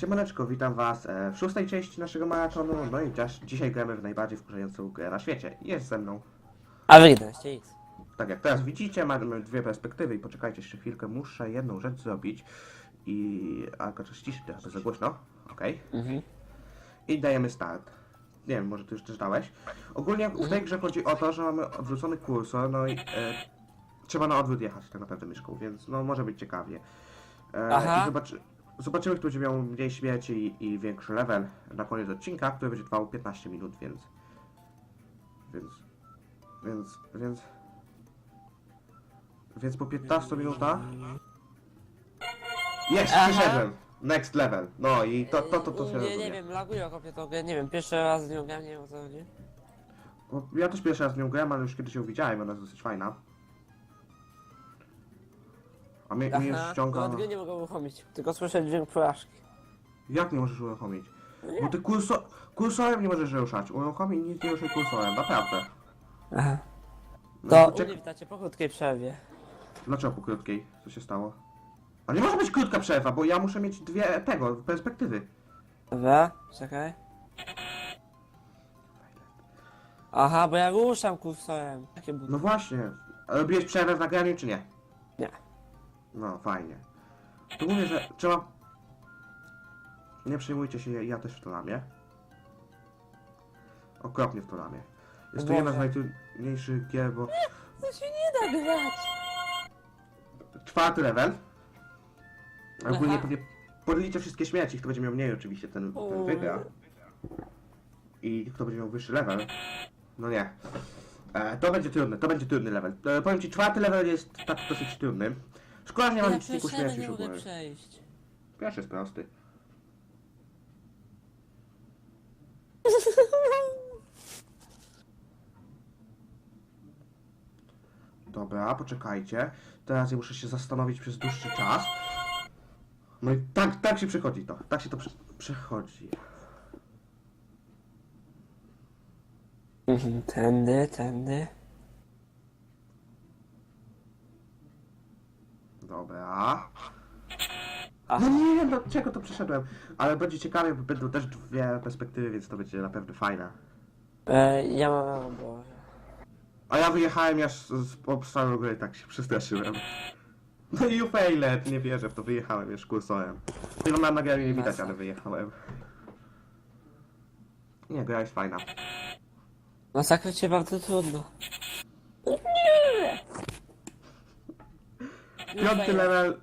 Siemaneczko, witam was e, w szóstej części naszego maratonu. No i dziś, dzisiaj gramy w najbardziej wkurzającą grę na świecie. Jest ze mną. A wy 11x. Tak jak teraz widzicie, mamy dwie perspektywy i poczekajcie jeszcze chwilkę, muszę jedną rzecz zrobić. I... A, tylko ściszy trochę, za głośno. Okej. Mhm. I dajemy start. Nie wiem, może ty już też dałeś. Ogólnie w tej grze chodzi o to, że mamy odwrócony kursor, no i e, trzeba na odwrót jechać tak naprawdę myszką, więc no może być ciekawie. E. I zobaczy, zobaczymy, kto będzie miał mniej śmierci i, i większy level na koniec odcinka, który będzie trwał 15 minut, więc... Więc... Więc... Więc... Więc po 15 minutach... Jest, Aha. przyszedłem! Next level. No i to, to, to, to się Nie, rozumie. nie wiem, laguję kopię tą grę, nie wiem, pierwszy raz z nią gram, nie wiem o co chodzi. Bo Ja też pierwszy raz w nią grałem, ale już kiedyś ją widziałem, ona jest dosyć fajna. A mnie, mnie już Aha, ściąga... no gry nie mogę uruchomić, tylko słyszę dźwięk porażki. Jak nie możesz uruchomić? No Bo ty kurso... kursorem nie możesz ruszać. Uruchomić nic nie ruszaj kursorem, naprawdę. Aha. No To i czek- u mnie witacie po krótkiej przerwie. Dlaczego po krótkiej? Co się stało? A nie może być krótka przerwa, bo ja muszę mieć dwie tego, perspektywy. Dobra, czekaj. Aha, bo ja ruszam kursorem. Buty? No właśnie. A Robiłeś przerwę w nagraniu, czy nie? Nie. No, fajnie. Tu mówię, że trzeba... Nie przejmujcie się, ja też w to lamię. Okropnie w to lamię. Jest to jedna z najtrudniejszych gier, bo... To się nie da grać. Czwarty level. Ogólnie Aha. pewnie podliczę wszystkie śmierci, kto będzie miał mniej oczywiście, ten, ten wygra. I kto będzie miał wyższy level. No nie. E, to będzie trudny, to będzie trudny level. E, powiem ci, czwarty level jest tak dosyć trudny. Szkoda, że nie ma Ja liczniku przeszedłem, śmierci nie w mogę ogóle. przejść. Pierwszy jest prosty. Dobra, poczekajcie. Teraz ja muszę się zastanowić przez dłuższy czas. No i tak, tak się przechodzi to. Tak się to prze przechodzi. Mhm, Tędy, tędy. Dobra. Aha. No nie wiem, dlaczego to przeszedłem. Ale będzie ciekawie, bo będą też dwie perspektywy, więc to będzie naprawdę fajne. E, ja mam, Boże. A ja wyjechałem aż z, z obszaru gry, tak się przestraszyłem. No i failet, nie wierzę w to, wyjechałem już kursorem. Tego na nagraniu nie widać, ale wyjechałem. Nie, gra jest fajna. Masakra cię bardzo trudno. Piąty level...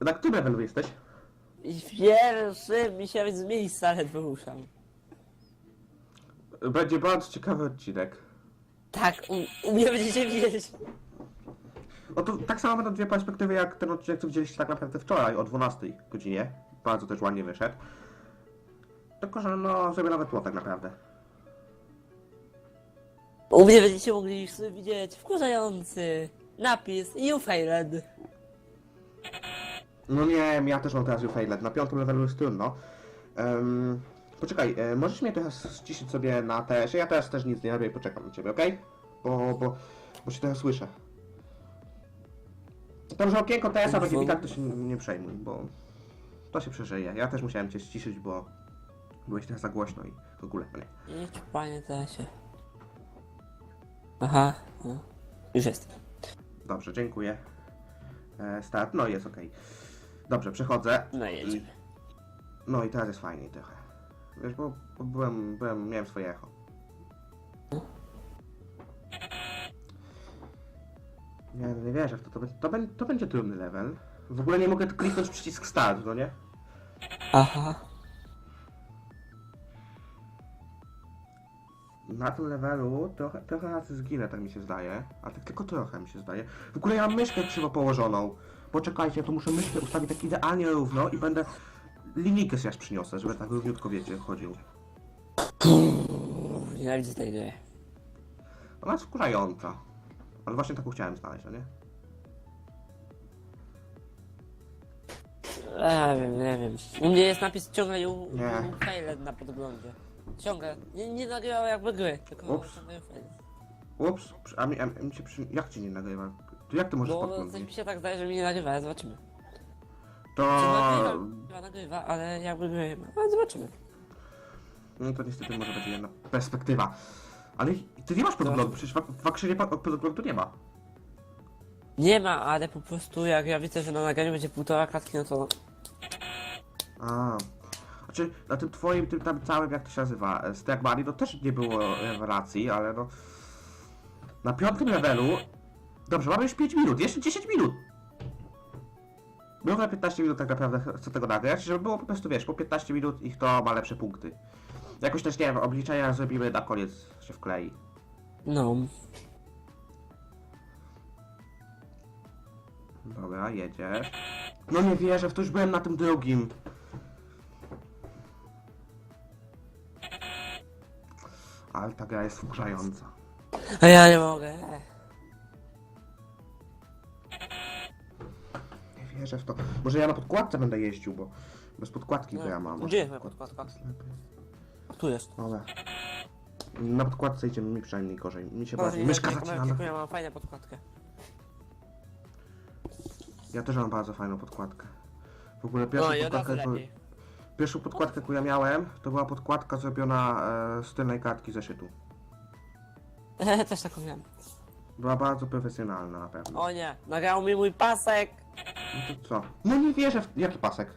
Na którym levelu jesteś? I pierwszy mi się z miejsca ledwo ruszam. Będzie bardzo ciekawy odcinek. Tak, u, u mnie będziecie widzieć. No to tak samo będą dwie perspektywy jak ten odcinek, co widzieliście tak naprawdę wczoraj o 12 godzinie. Bardzo też ładnie wyszedł. Tylko, że no, zrobię nawet tło tak naprawdę. U mnie będziecie mogli sobie widzieć wkurzający napis You failed. No nie wiem, ja też mam teraz failet. Na piątym levelu jest trudno. Um, poczekaj, e, możesz mnie teraz ściszyć sobie na TS? Ja teraz też nic nie robię i poczekam na ciebie, okej? Bo, bo, bo się teraz słyszę. To, że okienko TS-a mi tak, to się nie, nie przejmuj, bo to się przeżyje. Ja też musiałem cię ściszyć, bo byłeś teraz za głośno i w ogóle, no nie. Idź panie się. Aha, no. już jest. Dobrze, dziękuję. E, start, no jest okej. Dobrze, przechodzę. No i jedziemy. No i teraz jest fajniej trochę. Wiesz, bo, bo byłem, byłem, miałem swoje echo. Nie, no nie wierzę w to, to, be- to, to będzie trudny level. W ogóle nie mogę kliknąć przycisk start, no nie? Aha. Na tym levelu trochę, trochę razy zginę, tak mi się zdaje. A tak tylko trochę mi się zdaje. W ogóle ja mam myszkę krzywo położoną. Poczekajcie, to muszę myszkę ustawić tak idealnie równo i będę... Linijkę sobie aż przyniosę, żeby tak równiutko, wiecie, chodził. Nienawidzę tej gry. Ona jest wkurzająca. Ale właśnie taką chciałem znaleźć, no nie? Nie wiem, nie wiem. U mnie jest napis ciągle You, Nie. failed na podglądzie. ciągle. Nie, nie nagrywał jakby gry, tylko Ups. ciągle fail. Ups, przy- a mi, a mi się przy... Jak ci nie nagrywa? To jak ty możesz Bo coś mi się tak zdaje, że mi nie nagrywa, ale zobaczymy. To... Czy nagrywa? Chyba nagrywa, ale jakby gry. Ale zobaczymy. No to niestety może będzie jedna perspektywa. Ale ty nie masz podglądu, przecież w, w akrzynie podglądu nie ma. Nie ma, ale po prostu jak ja widzę, że na nagraniu będzie półtora klatki, no to... A. Znaczy, na tym twoim, tym tam całym, jak to się nazywa, e, Stack Money, to też nie było rewelacji, ale no... Na piątym levelu... Dobrze, mamy już 5 minut, jeszcze 10 minut! Było na 15 minut tak naprawdę chcę tego nagrać, żeby było po prostu, wiesz, po 15 minut ich to ma lepsze punkty. Jakoś też, nie wiem, obliczenia zrobimy na koniec, się wklei. No. Dobra, jedziesz. No nie wierzę, w to już byłem na tym drugim. Ale ta gra jest wkurzająca. A ja nie mogę. Nie wierzę w to. Może ja na podkładce będę jeździł, bo bez podkładki gra mam. Gdzie jest moja podkładka? Tu jest. Dobra. Na podkładce idzie mi przynajmniej gorzej. Mi się bardziej. Myszka zacinana. Ja mam fajną podkładkę. Ja też mam bardzo fajną podkładkę. W ogóle pierwszą No i od razu podkładkę, jaką- lepiej. pierwszą podkładkę, jaką ja miałem, to była podkładka zrobiona e, z tylnej kartki zeszytu. Też taką miałem. Była bardzo profesjonalna na pewno. O nie, nagrał mi mój pasek! No to co? No nie wierzę w... Jaki pasek?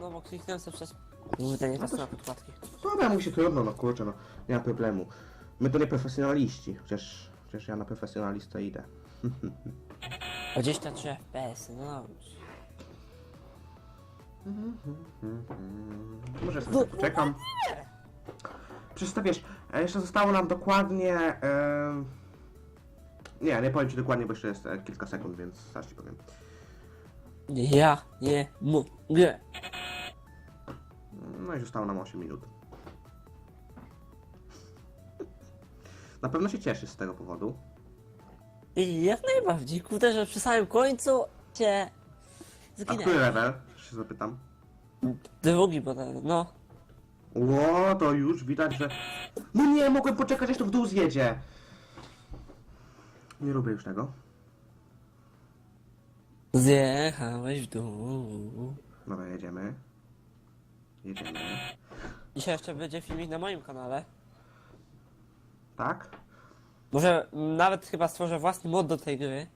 No bo kliknąłem sobie przez... Kurde, nie pasuje na podkładki. Dobra, mu się trudno, no kurczę, no. Nie ma problemu. My to nie profesjonaliści, chociaż... Chociaż ja na profesjonalistę idę. 23 FPS, no dobrze. Może sobie poczekam. Przecież to wiesz, e, jeszcze zostało nam dokładnie... em, Nie, nie powiem ci dokładnie, bo jeszcze jest e, kilka sekund, więc zaraz ci powiem. Ja nie mogę. No i zostało nam 8 minut. Na pewno się cieszysz z tego powodu. I jak najbardziej, kurde, że przy samym końcu cię A który zginęłem. level? Się zapytam. Drugi, bo ten, no. Ło, to już widać, że... No nie, mogłem poczekać, aż to w dół zjedzie. Nie lubię już tego. Zjechałeś w dół. Dobra, jedziemy. Dzisiaj jeszcze będzie filmik na moim kanale. Tak? Może nawet chyba stworzę własny mod do tej gry.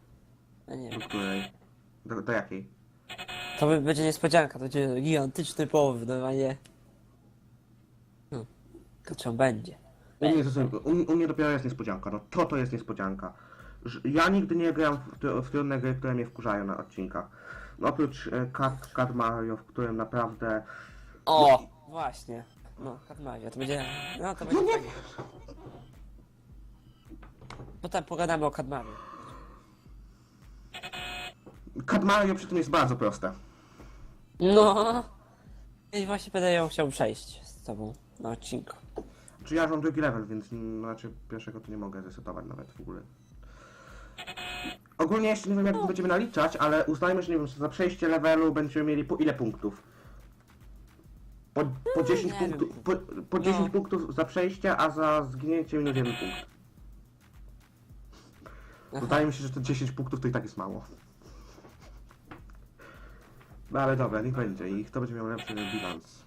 Ja nie wiem. Do której? Do, do jakiej? To by- będzie niespodzianka, to będzie gigantyczny połowy, normalnie. No, to będzie? U mnie, u, u mnie dopiero jest niespodzianka. No to to jest niespodzianka. Ż- Ja nigdy nie gram w, ty- w trudne gry, które mnie wkurzają na odcinkach. No oprócz e, Cat, Cat Mario, w którym naprawdę... O! Właśnie. No, Kadmaria, to będzie... No, to będzie nie. fajnie. Potem pogadamy o Kadmarii. Cat Mario przy tym jest bardzo proste. No. I właśnie będę ją chciał przejść z tobą na odcinku. Czy ja mam drugi level, więc znaczy pierwszego to nie mogę zresetować nawet w ogóle. Ogólnie jeszcze nie wiem jak będziemy naliczać, ale uznajmy, że nie wiem, za przejście levelu będziemy mieli po ile punktów? Po, po 10 nie punktów, po, po 10 No. punktów za przejście, a za zginięcie minus 1 punkt. Wydaje mi się, że te 10 punktów to i tak jest mało. No ale dobra, niech będzie i kto będzie miał lepszy bilans.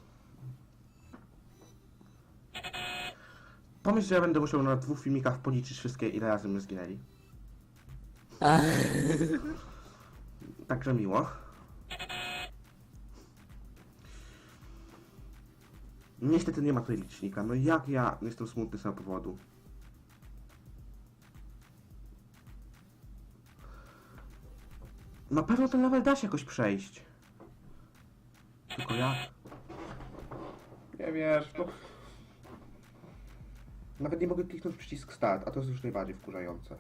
Pomyśl, że ja będę musiał na dwóch filmikach policzyć wszystkie ile razy my zginęli. Także miło. Niestety nie ma tutaj licznika. No jak ja jestem smutny z tego powodu. Na pewno ten level da się jakoś przejść. Tylko jak? Nie wiesz, no... Nawet nie mogę kliknąć przycisk start, a to jest już najbardziej wkurzające.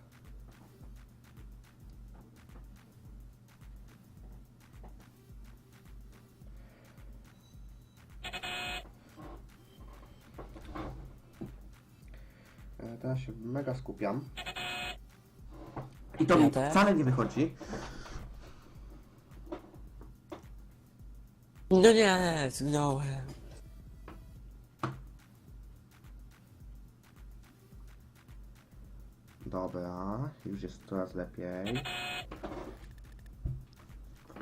teraz kupiam. I to mi wcale nie wychodzi. No nie, zgnąłem. Dobra, już jest coraz lepiej.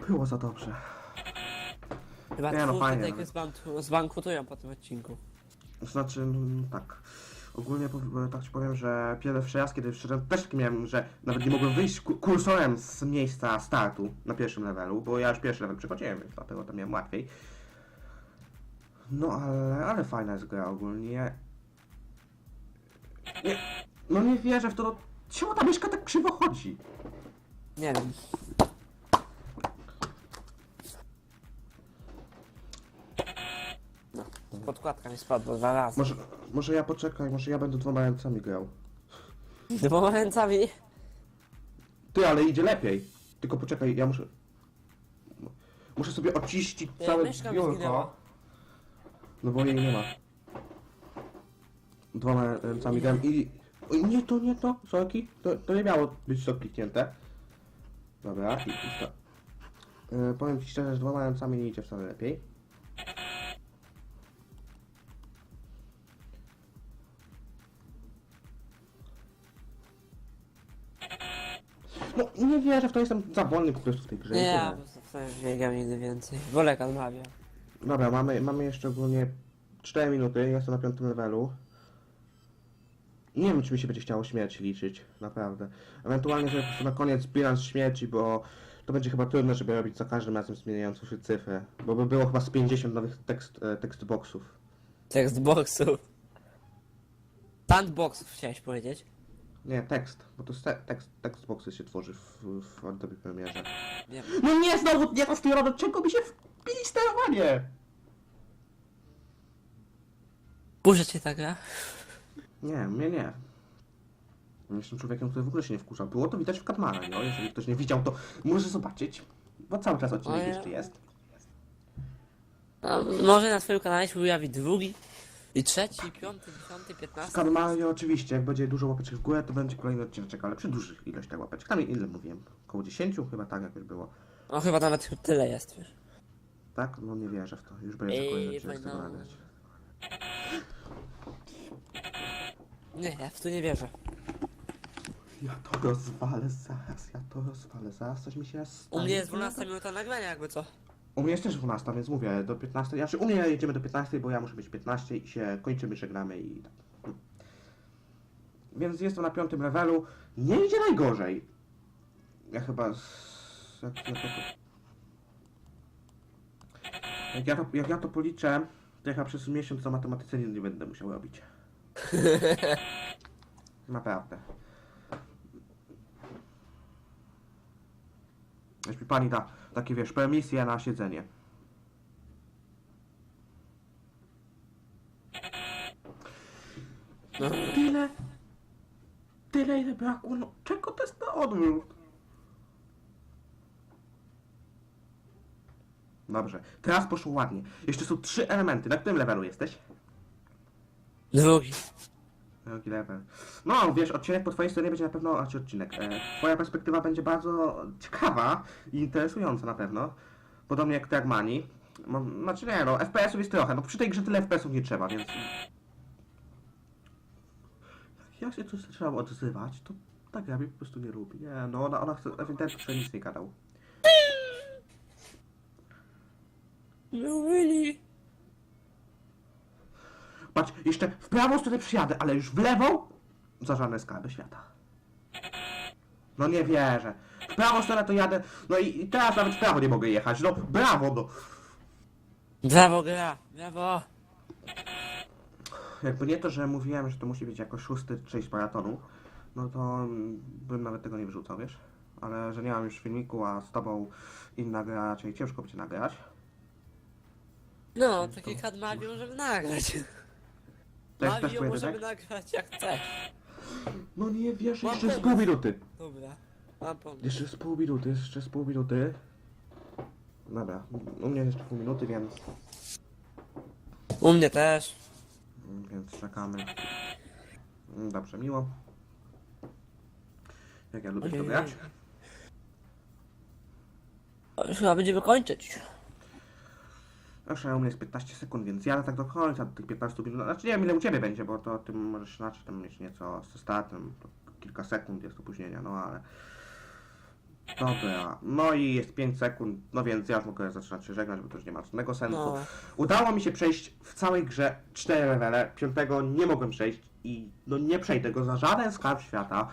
Było za dobrze. Chyba Nie, no, fajnie, z, banku, z banku po tym odcinku. Znaczy, no, tak. Ogólnie tak ci powiem, że pierwszy raz, kiedy wszedłem, też miałem, że nawet nie mogłem wyjść ku- kursorem z miejsca startu na pierwszym levelu, bo ja już pierwszy level przechodziłem, więc dlatego to miałem łatwiej. No ale, ale fajna jest gra ogólnie. Nie, no nie wierzę w to, no, czemu ta myszka tak krzywo chodzi? Nie wiem. Podkładka mi spadła dwa razy. Może, może ja poczekaj, może ja będę dwoma ręcami grał. Dwoma ręcami. Ty, ale idzie lepiej. Tylko poczekaj, ja muszę... Muszę sobie oczyścić całe myszka mi biurko. No bo jej nie ma. Dwoma ręcami grałem i... Oj, nie to, nie to, sorki. To, to nie miało być to kliknięte. Dobra, i i to. Yy, powiem ci szczerze, że dwoma ręcami nie idzie wcale lepiej. Wierzę w to, jestem za wolny po prostu w tej grze. Nie, ja po prostu nie biegam nigdy więcej. Wolek odmawia. Dobra, mamy, mamy jeszcze ogólnie 4 minuty, jestem na piątym levelu. Nie wiem, czy mi się będzie chciało śmierć liczyć, naprawdę. Ewentualnie sobie po prostu na koniec bilans śmierci, bo to będzie chyba trudne, żeby robić za każdym razem zmieniającą się cyfrę. Bo by było chyba z 50 nowych tekst, e, tekstboxów. Tekst boxów. Sandboxów chciałeś powiedzieć? Nie, tekst, bo to te, tekst, tekstboxy się tworzy w, w Adobe Premierze. Nie No nie, znowu nie to sterowane, czego mi się wbili sterowanie? Kurze cię ta gra? Nie, mnie nie. Jestem człowiekiem, który w ogóle się nie wkurza. Było to widać w Katmana, no. Jeżeli ktoś nie widział, to może zobaczyć. Bo cały czas odcinek Ojej. jeszcze jest. A może na swoim kanale się pojawi drugi, i trzeci, piąty, dziesiąty, piętnasty. Katmanie oczywiście, jak będzie dużo łapeczek w górę, to będzie kolejny odcinek, ale przy dużych ilościach łapeczek. Tam ile mówiłem? Około 10? Chyba tak jakoś było. No chyba nawet tyle jest, wiesz. Tak? No nie wierzę w to. Już będzie Ej, kolejny odcinek z tego nagrać. Nie, ja w to nie wierzę. Ja to rozwalę zaraz, ja to rozwalę zaraz, coś mi się U stanie. mnie jest 12 minuta nagrania jakby co. U mnie jest też 12, więc mówię, do 15. Znaczy u mnie jedziemy do 15, bo ja muszę być 15 i się kończymy, żegnamy i tak. Mm. Więc jestem na piątym levelu. Nie idzie najgorzej. Ja chyba. Z... Jak, jak, ja to... Jak, ja to, jak ja to policzę, to ja chyba przez miesiąc za matematyce nie, nie będę musiał robić. Naprawdę. Jeśli mi pani da takie wiesz, permisje na siedzenie. No. Tyle. Tyle ile brakło. No czego to jest na odwrót? Dobrze, teraz poszło ładnie. Jeszcze są trzy elementy. Na którym levelu jesteś? Drugi. No, wiesz, odcinek po twojej stronie będzie na pewno, znaczy odcinek, e, twoja perspektywa będzie bardzo ciekawa i interesująca na pewno. Podobnie jak Termani. No, znaczy nie, no, FPS-ów jest trochę, no przy tej grze tyle FPS-ów nie trzeba, więc... Jak ja się tu zaczynam odzywać, to ta gra mnie po prostu nie lubi. Nie, no ona, ona chce, ewidentnie chce nic nie gadał. No really? Patrz, jeszcze w prawą stronę przyjadę, ale już w lewą za żadne skarby świata. No nie wierzę. W prawą stronę to jadę, no i, i teraz nawet w prawo nie mogę jechać, no brawo, no. Brawo gra, brawo. Jakby nie to, że mówiłem, że to musi być jako szósty część maratonu, no to mm, bym nawet tego nie wrzucał, wiesz? Ale że nie mam już filmiku, a z tobą inna gra raczej ciężko będzie nagrać. No, taki kad Mavi możemy nagrać. To jest też Mavi możemy pojedynek? nagrać jak chcesz. No nie wiesz, Mam jeszcze z pomysł. pół minuty. Dobra, mam pomysł. Jeszcze z pół minuty, jeszcze z pół minuty. Dobra, u mnie jeszcze pół minuty, więc, U mnie też. więc czekamy. Mm, Dobrze, miło. Jak ja lubię w to Ojej. grać. O, Już chyba będziemy kończyć. Zawsze u mnie jest 15 sekund, więc jadę tak do końca, do tych 15 minut. Znaczy nie wiem ile u Ciebie będzie, bo to o tym możesz inaczej tam mieć nieco ze startem, to kilka sekund jest opóźnienia, no ale... Dobra, no i jest 5 sekund, no więc ja już mogę zaczynać się żegnać, bo to już nie ma żadnego sensu. No. Udało mi się przejść w całej grze 4 levele, piątego nie mogłem przejść i no nie przejdę go za żaden skarb świata.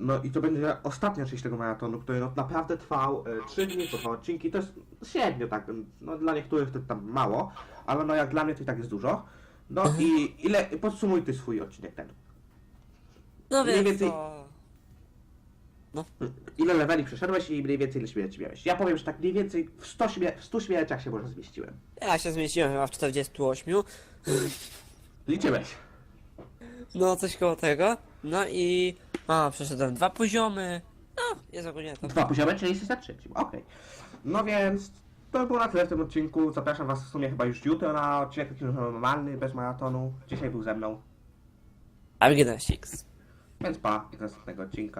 No i to będzie ostatnia część tego maratonu, który no naprawdę trwał e, 3 dni, to dwa odcinki, to jest średnio tak, no dla niektórych to tam mało, ale no jak dla mnie to i tak jest dużo. No i ile, podsumuj ty swój odcinek ten. No Mniej więc więcej- to... Ile leveli przeszedłeś i mniej więcej ile śmierci miałeś. Ja powiem, że tak mniej więcej w 100, śmie- w 100 śmierciach się może zmieściłem. Ja się zmieściłem chyba w 48. Liczyłeś. No, coś koło tego. No i... A, przeszedłem dwa poziomy. No, jest ogólnie to. Dwa poziomy, czyli jesteś na trzecim. Okej. No więc to było na tyle w tym odcinku. Zapraszam Was w sumie chyba już jutro na odcinek taki normalny, bez maratonu. Dzisiaj był ze mną. Algenaściks. Więc pa, do następnego odcinka.